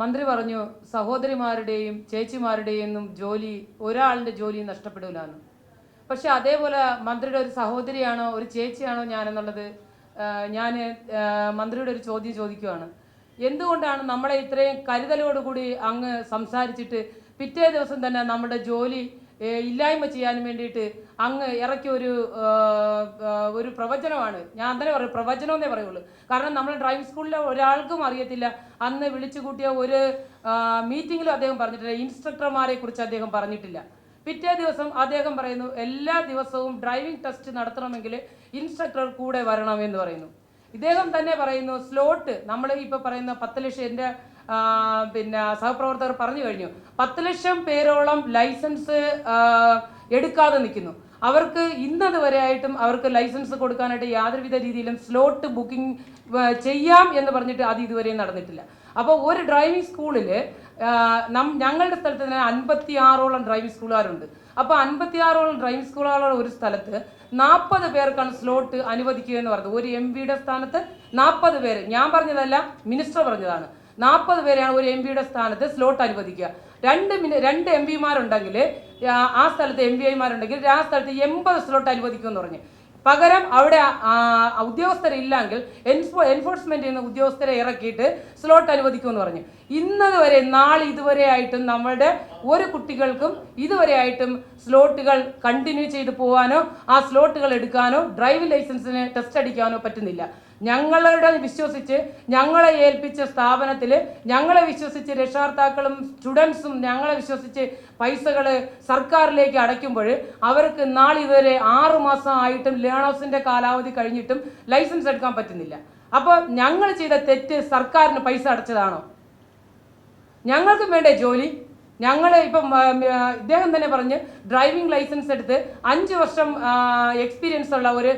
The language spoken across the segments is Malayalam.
മന്ത്രി പറഞ്ഞു സഹോദരിമാരുടെയും ചേച്ചിമാരുടെയും ജോലി ഒരാളിന്റെ ജോലി നഷ്ടപ്പെടില്ലാന്ന് പക്ഷെ അതേപോലെ മന്ത്രിയുടെ ഒരു സഹോദരിയാണോ ഒരു ചേച്ചിയാണോ ഞാനെന്നുള്ളത് ഞാൻ മന്ത്രിയുടെ ഒരു ചോദ്യം ചോദിക്കുവാണ്. എന്തുകൊണ്ടാണ് നമ്മളെ ഇത്രയും കരുതലോടുകൂടി അങ്ങ് സംസാരിച്ചിട്ട് പിറ്റേ ദിവസം തന്നെ നമ്മുടെ ജോലി ഇല്ലായ്മ ചെയ്യാൻ വേണ്ടിയിട്ട് അങ്ങ് ഇറക്കിയ ഒരു ഒരു പ്രവചനമാണ്. ഞാൻ തന്നെ പറയും പ്രവചനം എന്നേ പറയുള്ളൂ. കാരണം നമ്മൾ ഡ്രൈവിംഗ് സ്കൂളിലെ ഒരാൾക്കും അറിയത്തില്ല. അന്ന് വിളിച്ചു കൂട്ടിയ ഒരു മീറ്റിങ്ങിലും അദ്ദേഹം പറഞ്ഞിട്ടില്ല. ഇൻസ്ട്രക്ടർമാരെ കുറിച്ച് അദ്ദേഹം പറഞ്ഞിട്ടില്ല. പിറ്റേ ദിവസം അദ്ദേഹം പറയുന്നു എല്ലാ ദിവസവും ഡ്രൈവിംഗ് ടെസ്റ്റ് നടത്തണമെങ്കിൽ ഇൻസ്ട്രക്ടർ കൂടെ വരണം എന്ന് പറയുന്നു. ഇദ്ദേഹം തന്നെ പറയുന്നു സ്ലോട്ട് നമ്മൾ ഇപ്പോൾ പറയുന്ന പത്ത് ലക്ഷം എന്റെ പിന്നെ സഹപ്രവർത്തകർ പറഞ്ഞു കഴിഞ്ഞു. പത്ത് ലക്ഷം പേരോളം ലൈസൻസ് എടുക്കാതെ നിൽക്കുന്നു. അവർക്ക് ഇന്നത് വരെ ആയിട്ടും അവർക്ക് ലൈസൻസ് കൊടുക്കാനായിട്ട് യാതൊരുവിധ രീതിയിലും സ്ലോട്ട് ബുക്കിംഗ് ചെയ്യാം എന്ന് പറഞ്ഞിട്ട് അത് ഇതുവരെയും നടന്നിട്ടില്ല. അപ്പോൾ ഒരു ഡ്രൈവിംഗ് സ്കൂളിൽ നം ഞങ്ങളുടെ സ്ഥലത്ത് തന്നെ അൻപത്തി ആറോളം ഡ്രൈവിംഗ് സ്കൂളുകാരുണ്ട്. അപ്പോൾ അൻപത്തി ആറോളം ഡ്രൈവിംഗ് സ്കൂളുകളുള്ള ഒരു സ്ഥലത്ത് നാൽപ്പത് പേർക്കാണ് സ്ലോട്ട് അനുവദിക്കുക എന്ന് പറഞ്ഞത്. ഒരു എം പിയുടെ സ്ഥാനത്ത് നാൽപ്പത് പേര്. ഞാൻ പറഞ്ഞതല്ല മിനിസ്റ്റർ പറഞ്ഞതാണ്. നാൽപ്പത് പേരെയാണ് ഒരു എം പിയുടെ സ്ഥാനത്ത് സ്ലോട്ട് അനുവദിക്കുക. രണ്ട് മിനി രണ്ട് എം പിമാരുണ്ടെങ്കിൽ ആ സ്ഥലത്ത് എം പി ഐമാരുണ്ടെങ്കിൽ ആ സ്ഥലത്ത് എൺപത് സ്ലോട്ട് അനുവദിക്കുമെന്ന് പറഞ്ഞു. പകരം അവിടെ ഉദ്യോഗസ്ഥരില്ലെങ്കിൽ എൻഫോ എൻഫോഴ്സ്മെന്റ് ചെയ്യുന്ന ഉദ്യോഗസ്ഥരെ ഇറക്കിയിട്ട് സ്ലോട്ട് അനുവദിക്കുമെന്ന് പറഞ്ഞു. ഇന്നത് വരെ നാളെ ഇതുവരെ ആയിട്ടും നമ്മളുടെ ഒരു കുട്ടികൾക്കും ഇതുവരെ ആയിട്ടും സ്ലോട്ടുകൾ കണ്ടിന്യൂ ചെയ്ത് പോകാനോ ആ സ്ലോട്ടുകൾ എടുക്കാനോ ഡ്രൈവിംഗ് ലൈസൻസിന് ടെസ്റ്റ് അടിക്കാനോ പറ്റുന്നില്ല. ഞങ്ങളുടെ വിശ്വസിച്ച് ഞങ്ങളെ ഏൽപ്പിച്ച സ്ഥാപനത്തിൽ ഞങ്ങളെ വിശ്വസിച്ച് രക്ഷകർത്താക്കളും സ്റ്റുഡൻസും ഞങ്ങളെ വിശ്വസിച്ച് പൈസകൾ സർക്കാരിലേക്ക് അടയ്ക്കുമ്പോൾ അവർക്ക് നാളിതുവരെ ആറു മാസം ആയിട്ടും ലേണേഴ്സിന്റെ കാലാവധി കഴിഞ്ഞിട്ടും ലൈസൻസ് എടുക്കാൻ പറ്റുന്നില്ല. അപ്പോൾ ഞങ്ങൾ ചെയ്ത തെറ്റ് സർക്കാരിന് പൈസ അടച്ചതാണോ? ഞങ്ങൾക്കും വേണ്ടേ ജോലി? ഞങ്ങൾ ഇപ്പം ഇദ്ദേഹം തന്നെ പറഞ്ഞ് ഡ്രൈവിംഗ് ലൈസൻസ് എടുത്ത് അഞ്ച് വർഷം എക്സ്പീരിയൻസ് ഉള്ള ഒരു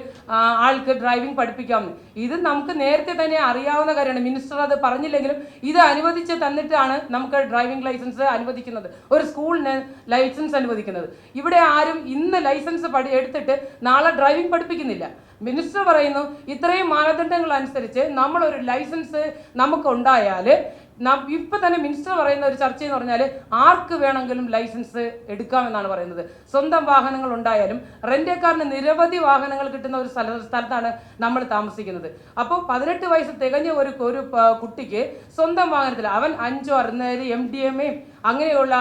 ആൾക്ക് ഡ്രൈവിംഗ് പഠിപ്പിക്കാം ഇത് നമുക്ക് നേരത്തെ തന്നെ അറിയാവുന്ന കാര്യമാണ്. മിനിസ്റ്റർ അത് പറഞ്ഞില്ലെങ്കിലും ഇത് അനുവദിച്ച് തന്നിട്ടാണ് നമുക്ക് ഡ്രൈവിംഗ് ലൈസൻസ് അനുവദിക്കുന്നത്. ഒരു സ്കൂളിന് ലൈസൻസ് അനുവദിക്കുന്നത്. ഇവിടെ ആരും ഇന്ന് ലൈസൻസ് പഠി എടുത്തിട്ട് നാളെ ഡ്രൈവിംഗ് പഠിപ്പിക്കുന്നില്ല. മിനിസ്റ്റർ പറയുന്നു ഇത്രയും മാനദണ്ഡങ്ങൾ അനുസരിച്ച് നമ്മളൊരു ലൈസൻസ് നമുക്കുണ്ടായാൽ ഇപ്പൊ തന്നെ മിനിസ്റ്റർ പറയുന്ന ഒരു ചർച്ച എന്ന് പറഞ്ഞാൽ ആർക്ക് വേണമെങ്കിലും ലൈസൻസ് എടുക്കാമെന്നാണ് പറയുന്നത്. സ്വന്തം വാഹനങ്ങൾ ഉണ്ടായാലും റെന്റേക്കാരന് നിരവധി വാഹനങ്ങൾ കിട്ടുന്ന ഒരു സ്ഥല സ്ഥലത്താണ് നമ്മൾ താമസിക്കുന്നത്. അപ്പോൾ പതിനെട്ട് വയസ്സ് തികഞ്ഞ ഒരു ഒരു കുട്ടിക്ക് സ്വന്തം വാഹനത്തിൽ അവൻ അഞ്ചോ അറുന്നേര് എം ഡി എം എയും അങ്ങനെയുള്ള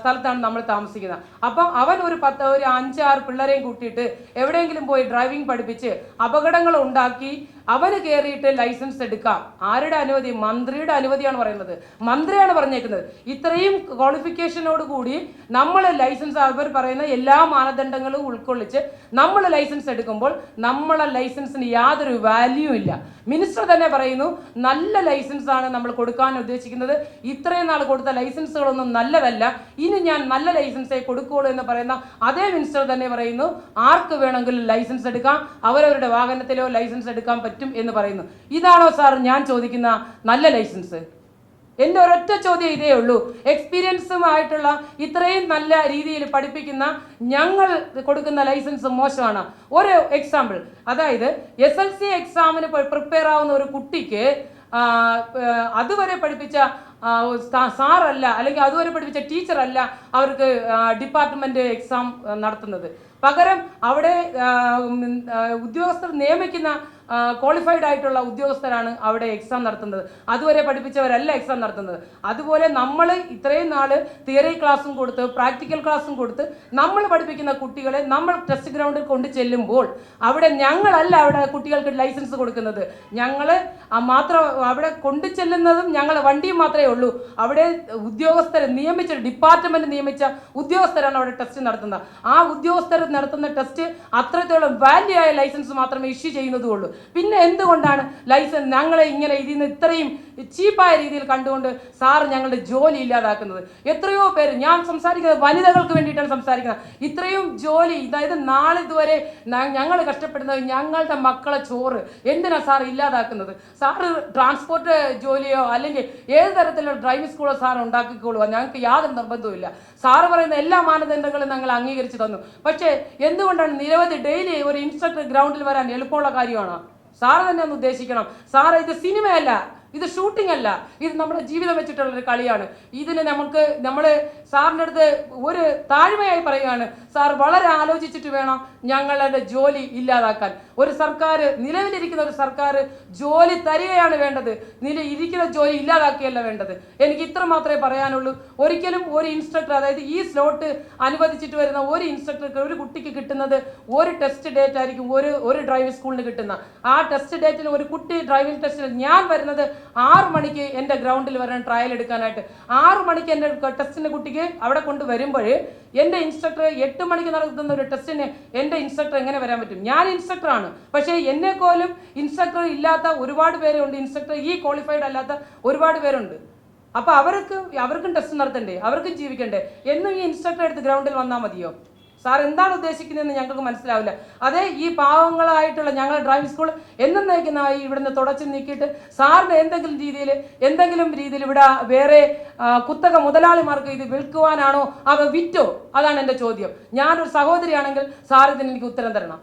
സ്ഥലത്താണ് നമ്മൾ താമസിക്കുന്നത്. അപ്പം അവൻ ഒരു പത്ത് ഒരു അഞ്ചാറ് പിള്ളേരെയും കൂട്ടിയിട്ട് എവിടെയെങ്കിലും പോയി ഡ്രൈവിംഗ് പഠിപ്പിച്ച് അപകടങ്ങൾ ഉണ്ടാക്കി അവന് കയറിയിട്ട് ലൈസൻസ് എടുക്കാം. ആരുടെ അനുമതി? മന്ത്രിയുടെ അനുമതിയാണ് പറയുന്നത്. മന്ത്രിയാണ് പറഞ്ഞേക്കുന്നത്. ഇത്രയും ക്വാളിഫിക്കേഷനോട് കൂടി നമ്മൾ ലൈസൻസ് അവർ പറയുന്ന എല്ലാ മാനദണ്ഡങ്ങളും ഉൾക്കൊള്ളിച്ച് നമ്മൾ ലൈസൻസ് എടുക്കുമ്പോൾ നമ്മളെ ലൈസൻസിന് യാതൊരു വാല്യൂ ഇല്ല. മിനിസ്റ്റർ തന്നെ പറയുന്നു നല്ല ലൈസൻസ് ആണ് നമ്മൾ കൊടുക്കാൻ ഉദ്ദേശിക്കുന്നത്. ഇത്രയും നാൾ കൊടുത്ത ലൈസൻസുകളൊന്നും നല്ലതല്ല. ഇനി ഞാൻ നല്ല ലൈസൻസേ കൊടുക്കുകയുള്ളൂ എന്ന് പറയുന്ന അതേ മിനിസ്റ്റർ തന്നെ പറയുന്നു ആർക്ക് വേണമെങ്കിലും ലൈസൻസ് എടുക്കാം അവരവരുടെ വാഹനത്തിലോ ലൈസൻസ് എടുക്കാൻ പറ്റും എന്ന് പറയുന്നു. ഇതാണോ സാർ ഞാൻ ചോദിക്കുന്ന നല്ല ലൈസൻസ്? എന്റെ ഒരൊറ്റ ചോദ്യം ഇതേ ഉള്ളൂ. എക്സ്പീരിയൻസും ആയിട്ടുള്ള ഇത്രയും നല്ല രീതിയിൽ പഠിപ്പിക്കുന്ന ഞങ്ങൾ കൊടുക്കുന്ന ലൈസൻസ് മോശമാണ്. ഒരു എക്സാമ്പിൾ അതായത് എസ് എൽ സി എക്സാമിന് പ്രിപ്പയർ ആവുന്ന ഒരു കുട്ടിക്ക് അതുവരെ പഠിപ്പിച്ച സാറല്ല അല്ലെങ്കിൽ അതുവരെ പഠിപ്പിച്ച ടീച്ചറല്ല അവർക്ക് ഡിപ്പാർട്ട്മെന്റ് എക്സാം നടത്തുന്നത്. പകരം അവിടെ ഉദ്യോഗസ്ഥർ നിയമിക്കുന്ന ക്വാളിഫൈഡ് ആയിട്ടുള്ള ഉദ്യോഗസ്ഥരാണ് അവിടെ എക്സാം നടത്തുന്നത്. അതുവരെ പഠിപ്പിച്ചവരല്ല എക്സാം നടത്തുന്നത്. അതുപോലെ നമ്മൾ ഇത്രയും നാൾ തിയറി ക്ലാസ്സും കൊടുത്ത് പ്രാക്ടിക്കൽ ക്ലാസ്സും കൊടുത്ത് നമ്മൾ പഠിപ്പിക്കുന്ന കുട്ടികളെ നമ്മൾ ടെസ്റ്റ് ഗ്രൗണ്ടിൽ കൊണ്ട് ചെല്ലുമ്പോൾ അവിടെ ഞങ്ങളല്ല അവിടെ കുട്ടികൾക്ക് ലൈസൻസ് കൊടുക്കുന്നത്. ഞങ്ങൾ മാത്രം അവിടെ കൊണ്ടു ചെല്ലുന്നതും ഞങ്ങൾ വണ്ടിയും മാത്രമേ ഉള്ളൂ. അവിടെ ഉദ്യോഗസ്ഥരെ നിയമിച്ച ഡിപ്പാർട്ട്മെന്റ് നിയമിച്ച ഉദ്യോഗസ്ഥരാണ് അവിടെ ടെസ്റ്റ് നടത്തുന്നത്. ആ ഉദ്യോഗസ്ഥർ നടത്തുന്ന ടെസ്റ്റ് അത്രത്തോളം വാല്യൂ ആയ ലൈസൻസ് മാത്രമേ ഇഷ്യൂ ചെയ്യുന്നതുള്ളൂ പിന്നെ എന്തുകൊണ്ടാണ് ലൈസൻസ് ഞങ്ങളെ ഇങ്ങനെ ഇതിൽ നിന്ന് ഇത്രയും ചീപ്പായ രീതിയിൽ കണ്ടുകൊണ്ട് സാർ ഞങ്ങളുടെ ജോലി ഇല്ലാതാക്കുന്നത്? എത്രയോ പേര് ഞാൻ സംസാരിക്കുന്നത് വനിതകൾക്ക് വേണ്ടിയിട്ടാണ് സംസാരിക്കുന്നത്. ഇത്രയും ജോലി അതായത് നാളെ ഇതുവരെ ഞങ്ങൾ കഷ്ടപ്പെടുന്നത് ഞങ്ങളുടെ മക്കളെ ചോറ് എന്തിനാ സാർ ഇല്ലാതാക്കുന്നത്? സാറ് ട്രാൻസ്പോർട്ട് ജോലിയോ അല്ലെങ്കിൽ ഏത് തരത്തിലുള്ള ഡ്രൈവിംഗ് സ്കൂളോ സാർ ഉണ്ടാക്കിക്കോളുക ഞങ്ങൾക്ക് യാതൊരു നിർബന്ധവുമില്ല. സാറ് പറയുന്ന എല്ലാ മാനദണ്ഡങ്ങളും ഞങ്ങൾ അംഗീകരിച്ചു തന്നു. പക്ഷേ എന്തുകൊണ്ടാണ് നിരവധി ഡെയിലി ഒരു ഇൻസ്ട്രക്ടർ ഗ്രൗണ്ടിൽ വരാൻ എളുപ്പമുള്ള കാര്യമാണ്? സാറ് തന്നെ ഒന്ന് ഉദ്ദേശിക്കണം. സാറ് ഇത് സിനിമയല്ല. ഇത് ഷൂട്ടിംഗ് അല്ല. ഇത് നമ്മുടെ ജീവിതം വെച്ചിട്ടുള്ള ഒരു കളിയാണ്. ഇതിന് നമുക്ക് നമ്മൾ സാറിന്റെ അടുത്ത് ഒരു താഴ്മയായി പറയുകയാണ് സാർ വളരെ ആലോചിച്ചിട്ട് വേണം ഞങ്ങളുടെ ജോലി ഇല്ലാതാക്കാൻ. ഒരു സർക്കാർ നിലവിലിരിക്കുന്ന ഒരു സർക്കാർ ജോലി തരികയാണ് വേണ്ടത്. നില ഇരിക്കുന്ന ജോലി ഇല്ലാതാക്കുകയല്ല വേണ്ടത്. എനിക്ക് ഇത്ര മാത്രമേ പറയാനുള്ളൂ. ഒരിക്കലും ഒരു ഇൻസ്ട്രക്ടർ അതായത് ഈ സ്ലോട്ട് അനുവദിച്ചിട്ട് വരുന്ന ഒരു ഇൻസ്ട്രക്ടർക്ക് ഒരു കുട്ടിക്ക് കിട്ടുന്നത് ഒരു ടെസ്റ്റ് ഡേറ്റ് ആയിരിക്കും ഒരു ഒരു ഡ്രൈവിംഗ് സ്കൂളിന് കിട്ടുന്ന. ആ ടെസ്റ്റ് ഡേറ്റിൽ ഒരു കുട്ടി ഡ്രൈവിംഗ് ടെസ്റ്റിൽ ഞാൻ വരുന്നത് ആറ് മണിക്ക് എന്റെ ഗ്രൗണ്ടിൽ വരാൻ ട്രയൽ എടുക്കാനായിട്ട്. ആറ് മണിക്ക് എന്റെ ടെസ്റ്റിന്റെ കുട്ടിക്ക് അവിടെ കൊണ്ട് വരുമ്പോൾ എന്റെ ഇൻസ്ട്രക്ടർ എട്ട് മണിക്ക് നടത്തുന്ന ഒരു ടെസ്റ്റിന് എന്റെ ഇൻസ്ട്രക്ടർ എങ്ങനെ വരാൻ പറ്റും? ഞാൻ ഇൻസ്ട്രക്ടറാണ് പക്ഷേ എന്നെക്കോലും ഇൻസ്ട്രക്ടർ ഇല്ലാത്ത ഒരുപാട് പേരുണ്ട്. ഇൻസ്ട്രക്ടർ ഈ ക്വാളിഫൈഡ് അല്ലാത്ത ഒരുപാട് പേരുണ്ട്. അപ്പോൾ അവർക്ക് അവർക്കും ടെസ്റ്റ് നടത്തണ്ടേ? അവർക്കും ജീവിക്കണ്ടേ? എന്നും ഈ ഇൻസ്ട്രക്ടർ എടുത്ത് ഗ്രൗണ്ടിൽ വന്നാൽ മതിയോ? സാർ എന്താണ് ഉദ്ദേശിക്കുന്നതെന്ന് ഞങ്ങൾക്ക് മനസ്സിലാവില്ല. അതേ ഈ പാവങ്ങളായിട്ടുള്ള ഞങ്ങൾ ഡ്രൈവിംഗ് സ്കൂൾ എന്നേക്കുന്നതായി ഇവിടുന്ന് തുടച്ചു നീക്കിയിട്ട് സാറിന് എന്തെങ്കിലും രീതിയിൽ എന്തെങ്കിലും രീതിയിൽ ഇവിടെ വേറെ കുത്തക മുതലാളിമാർക്ക് ഇത് വിൽക്കുവാനാണോ അവ വിറ്റോ? അതാണ് എന്റെ ചോദ്യം. ഞാനൊരു സഹോദരിയാണെങ്കിൽ സാർ ഇതിന് എനിക്ക് ഉത്തരം തരണം.